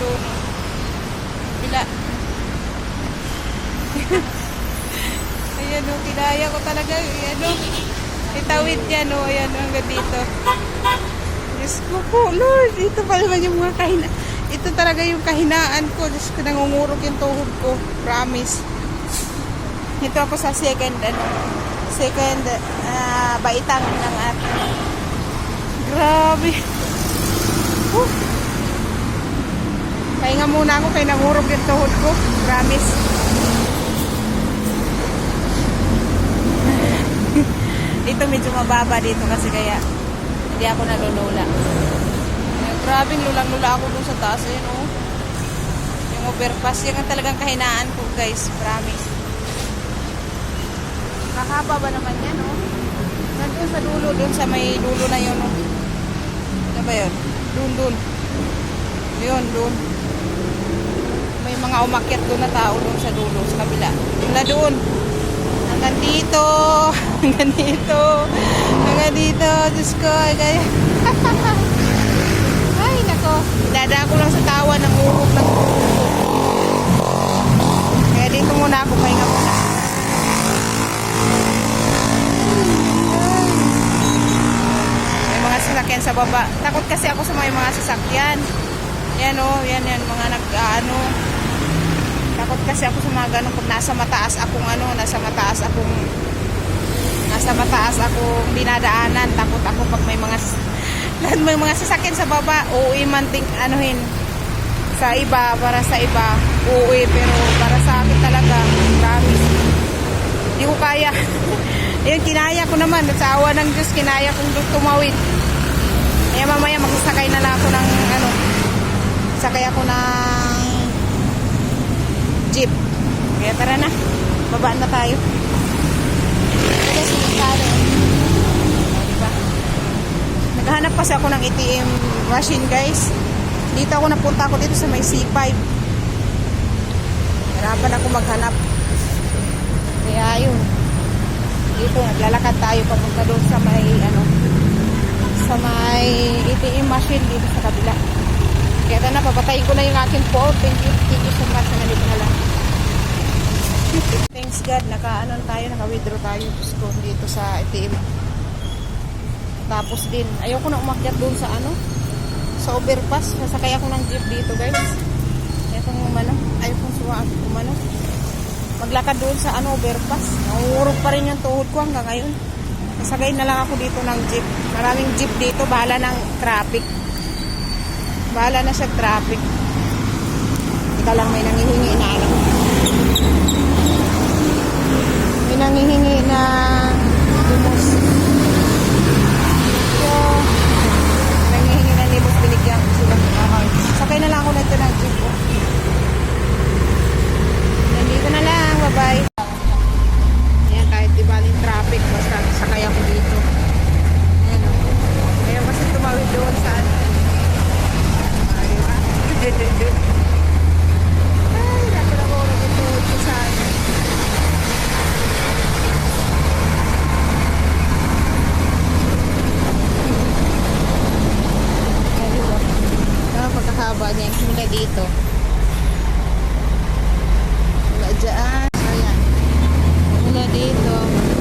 doon. Bila. Ayan o, kinaya ko talaga. Ayan o. Itawid yan o. Ayan o, hanggang dito. Diyos ko po, Lord. Ito pa naman yung mga kahina. Ito talaga yung kahinaan ko. Diyos ko, nangungurog yung tuhod ko. Promise. Ito ako sa second, ano, second ah, baitang ng ating. Grabe. Whew. Pahinga muna ako kay nangurog yung tuhod ko. Promise. dito medyo mababa dito kasi kaya hindi ako nalulula. Eh, grabing lulang-lula ako dun sa taas. Yun, oh. Yung overpass. Yan ang talagang kahinaan ko, guys. Promise. Kahaba ba naman yan, oh? Nandun sa dulo, dun sa may dulo na yun, oh. Ano ba yun? Dun, dun. Yun, dun. May mga umakyat doon na tao doon sa dulo, sa kabila. Na doon. Hanggang dito. Hanggang dito. Hanggang dito. Diyos ko. Ay, ay nako. Dada ko lang sa tawa ng urok ng. Kaya dito muna ako. Pahinga muna. Sasakyan sa baba. Takot kasi ako sa may mga sasakyan. Yan o, yan yan, mga nag, ah, ano, takot kasi ako sa mga ganun pag nasa mataas akong ano, nasa mataas akong, nasa mataas akong dinadaanan, takot ako pag may mga, lahat may mga sasakyan sa baba, uuwi man ting, anuhin, sa iba, para sa iba, uuwi, pero para sa akin talaga, promise, hindi ko kaya. Yun, kinaya ko naman, sa awa ng Diyos, kinaya kong tumawid. Kaya mamaya magsasakay na lang ako ng, ano, sakay ako ng jeep. Kaya tara na. Babaan na tayo. Ito sinikado. Diba? Naghahanap kasi ako ng ATM machine guys. Dito ako napunta ako dito sa may C5. Harapan ako maghanap. Kaya yun. Dito naglalakad tayo papunta doon sa may ano sa may ATM machine dito sa kabila. Kaya na, papatayin ko na yung aking po. Thank you, thank you so much. Thanks God, naka-ano tayo, naka-withdraw tayo Diyos ko dito sa ATM. Tapos din, ayoko na umakyat doon sa ano, sa overpass. Nasakay ako ng jeep dito guys. Ayoko umano, ayoko suwa umano. Maglakad doon sa ano, overpass. Nauurog pa rin yung tuhod ko hanggang ngayon. Nasagay na lang ako dito ng jeep. Maraming jeep dito, bahala ng traffic. Bahala na siya traffic. Ika lang may nangihingi na ano. May nangihingi na limos. So, nangihingi na limos, binigyan ko sila. Okay. Sakay na lang ako nito ng jeep ko. Nandito na lang. Bye-bye. Ayan, kahit di baling traffic, basta sakay ako dito. Ayan o. Kaya kasi tumawid doon sa ano. Ay, ah. Ay, naku na ko nagtutuod ko sa ano. Ayun, oh. Ah, pagkahaba niya. Mula dito. Mula dyan. Ayan. Mula dito.